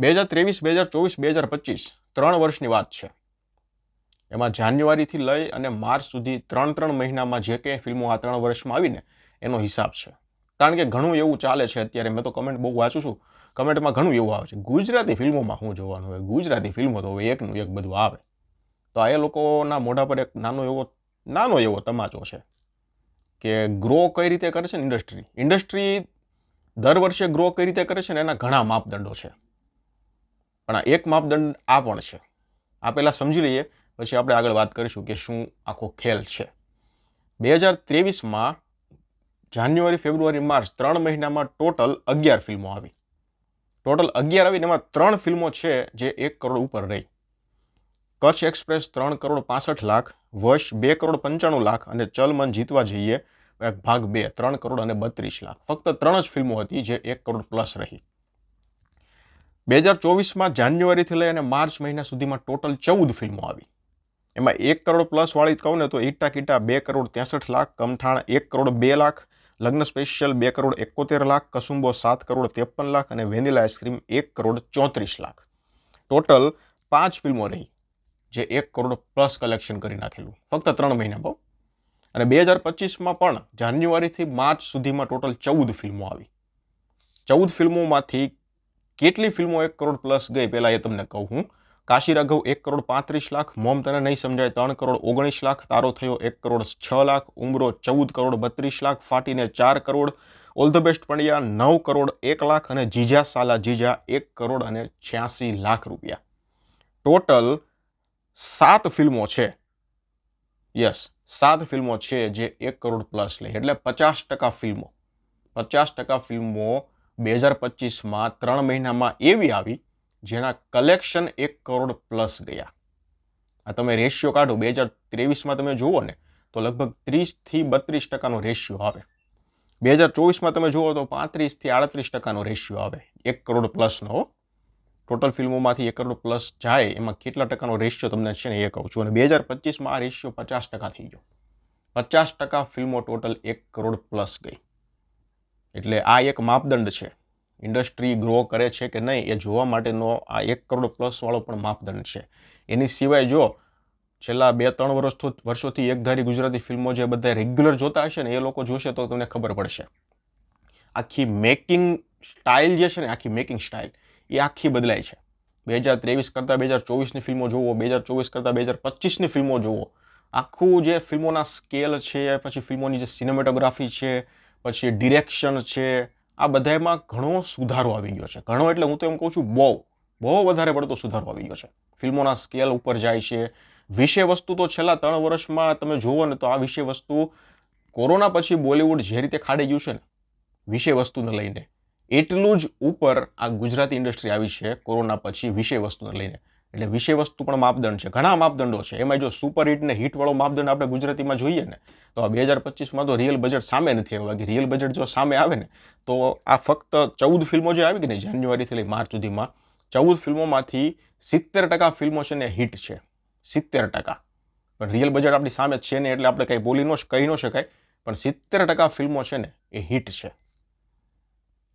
બે હજાર ત્રેવીસ, બે હજાર ચોવીસ, બે હજાર પચીસ ત્રણ વર્ષની વાત છે. એમાં જાન્યુઆરીથી લઈ અને માર્ચ સુધી ત્રણ ત્રણ મહિનામાં જે કંઈ ફિલ્મો આ ત્રણ વર્ષમાં આવીને એનો હિસાબ છે. કારણ કે ઘણું એવું ચાલે છે અત્યારે, મેં તો કમેન્ટ બહુ વાંચું છું, કમેન્ટમાં ઘણું એવું આવે છે. ગુજરાતી ફિલ્મોમાં શું જોવાનું હોય, ગુજરાતી ફિલ્મો તો હવે એકનું એક બધું આવે. તો આ એ લોકોના મોઢા પર એક નાનો એવો નાનો એવો તમાચો છે કે ગ્રો કઈ રીતે કરે છે ને ઇન્ડસ્ટ્રી ઇન્ડસ્ટ્રી દર વર્ષે ગ્રો કઈ રીતે કરે છે ને એના ઘણા માપદંડો છે. પણ આ એક માપદંડ આ પણ છે. આ પહેલાં સમજી લઈએ, પછી આપણે આગળ વાત કરીશું કે શું આખો ખેલ છે. બે હજાર ત્રેવીસમાં જાન્યુઆરી, ફેબ્રુઆરી, માર્ચ ત્રણ મહિનામાં ટોટલ અગિયાર ફિલ્મો આવી. ટોટલ અગિયાર આવીને એમાં ત્રણ ફિલ્મો છે જે એક કરોડ ઉપર રહી. કચ્છ એક્સપ્રેસ ત્રણ કરોડ પાસઠ લાખ વર્ષ બે કરોડ પંચાણું લાખ અને ચલ મન જીતવા જઈએ ભાગ બે, ત્રણ કરોડ અને બત્રીસ લાખ. ફક્ત ત્રણ જ ફિલ્મો હતી જે એક કરોડ પ્લસ રહી. બે હજાર ચોવીસમાં જાન્યુઆરીથી લઈ અને માર્ચ મહિના સુધીમાં ટોટલ ચૌદ ફિલ્મો આવી. એમાં એક કરોડ પ્લસ વાળી કહું ને તો ઈટા કીટા બે કરોડ ત્રેસઠ લાખ, કમઠાણ એક કરોડ બે લાખ, લગ્ન સ્પેશિયલ બે કરોડ એકોતેર લાખ, કસુંબો સાત કરોડ ત્રેપન લાખ અને વેનીલા આઈસ્ક્રીમ એક કરોડ ચોત્રીસ લાખ. ટોટલ પાંચ ફિલ્મો રહી, જે એક કરોડ પ્લસ કલેક્શન કરી નાખેલું. ફક્ત ત્રણ મહિના બહુ. અને બે હજાર પચીસમાં પણ જાન્યુઆરીથી માર્ચ સુધીમાં ટોટલ ચૌદ ફિલ્મો આવી. ચૌદ ફિલ્મોમાંથી કેટલી ફિલ્મો એક કરોડ પ્લસ ગઈ પહેલાં એ તમને કહું હું. કાશી રાઘવ એક કરોડ પાંત્રીસ લાખ, મોમ તને નહીં સમજાય, ત્રણ કરોડ ઓગણીસ લાખ, તારો થયો એક કરોડ છ લાખ, ઉમરો ચૌદ કરોડ બત્રીસ લાખ, ફાટીને ચાર crore, all the best Pandya નવ કરોડ એક લાખ અને જીજા સાલા જીજા એક કરોડ અને છ્યાસી લાખ રૂપિયા. ટોટલ સાત ફિલ્મો છે. યસ, સાત ફિલ્મો છે જે એક કરોડ પ્લસ લે એટલે પચાસ ટકા ફિલ્મો. પચાસ ટકા ફિલ્મો બે હજાર પચીસમાં ત્રણ મહિનામાં એવી આવી જેના કલેક્શન એક કરોડ પ્લસ ગયા. આ તમે રેશિયો કાઢો, બે હજાર ત્રેવીસમાં તમે જુઓ ને, તો લગભગ ત્રીસથી બત્રીસ ટકાનો રેશિયો આવે. બે હજાર ચોવીસમાં તમે જુઓ તો પાંત્રીસથી આડત્રીસ ટકાનો રેશિયો આવે. એક કરોડ પ્લસનો ટોટલ ફિલ્મોમાંથી એક કરોડ પ્લસ જાય, એમાં કેટલા ટકાનો રેશિયો તમને છે ને એ કહું છું. અને બે હજાર પચીસમાં આ રેશિયો પચાસ ટકા થઈ ગયો. પચાસ ટકા ફિલ્મો ટોટલ એક કરોડ પ્લસ ગઈ. એટલે આ એક માપદંડ છે. ઇન્ડસ્ટ્રી ગ્રો કરે છે કે નહીં એ જોવા માટેનો આ એક કરોડ પ્લસવાળો પણ માપદંડ છે. એની સિવાય જો છેલ્લા બે ત્રણ વર્ષ વર્ષોથી એકધારી ગુજરાતી ફિલ્મો જે બધા રેગ્યુલર જોતા હશે ને એ લોકો જોશે તો તમને ખબર પડશે. આખી મેકિંગ સ્ટાઇલ જે છે ને, આખી મેકિંગ સ્ટાઇલ એ આખી બદલાય છે. બે હજાર ત્રેવીસ કરતાં બે હજાર ચોવીસની ફિલ્મો જુઓ, બે હજાર ચોવીસ કરતાં બે હજાર પચીસની ફિલ્મો જુઓ. આખું જે ફિલ્મોના સ્કેલ છે, પછી ફિલ્મોની જે સિનેમેટોગ્રાફી છે પછી ડિરેક્શન છે, આ બધામાં ઘણો સુધારો આવી ગયો છે. ઘણો એટલે હું તો એમ કહું છું બહુ બહુ વધારે પડતો સુધારો આવી ગયો છે. ફિલ્મોના સ્કેલ ઉપર જાય છે. વિષય વસ્તુ તો છેલ્લા ત્રણ વર્ષમાં તમે જુઓ ને તો આ વિષય વસ્તુ કોરોના પછી બોલિવૂડ જે રીતે ખાડી ગયું છે ને, વિષય વસ્તુને લઈને, એટલું જ ઉપર આ ગુજરાતી ઇન્ડસ્ટ્રી આવી છે કોરોના પછી વિષય વસ્તુને લઈને. એટલે વિષય વસ્તુ પણ માપદંડ છે. ઘણા માપદંડો છે. એમાં જો સુપર હિટ ને હિટવાળો માપદંડ આપણે ગુજરાતીમાં જોઈએ ને, તો આ બે હજાર પચીસમાં તો રિયલ બજેટ સામે નથી આવ્યું. બાકી રિયલ બજેટ જો સામે આવે ને, તો આ ફક્ત ચૌદ ફિલ્મો જે આવી ગઈ ને, જાન્યુઆરીથી લઈ માર્ચ સુધીમાં, ચૌદ ફિલ્મોમાંથી સિત્તેર ટકા ફિલ્મો છે ને હિટ છે. સિત્તેર ટકા. પણ રિયલ બજેટ આપણી સામે છે ને, એટલે આપણે કંઈ બોલી ન કહી ન શકાય. પણ સિત્તેર ટકા ફિલ્મો છે ને, એ હિટ છે.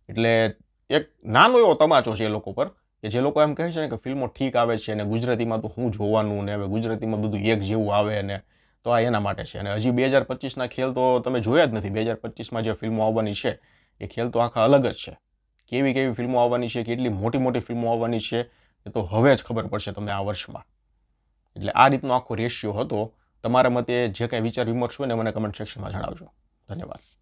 એટલે એક નાનો એવો તમાચો છે એ લોકો પર. કે જે લોકો એમ કહે છે ને કે ફિલ્મો ઠીક આવે છે અને ગુજરાતીમાં તો હું જોવાનું ને હવે ગુજરાતીમાં બધું એક જેવું આવે ને, તો આ એના માટે છે. અને હજી બે હજાર પચીસના ખેલ તો તમે જોયા જ નથી. બે હજાર પચીસમાં જે ફિલ્મો આવવાની છે, એ ખેલ તો આખા અલગ જ છે. કેવી કેવી ફિલ્મો આવવાની છે, કેટલી મોટી મોટી ફિલ્મો આવવાની છે, એ તો હવે જ ખબર પડશે તમને આ વર્ષમાં. એટલે આ રીતનો આખો રેશિયો હતો. તમારા મતે જે કાંઈ વિચાર વિમર્શ હોય ને મને કમેન્ટ સેક્શનમાં જણાવજો. ધન્યવાદ.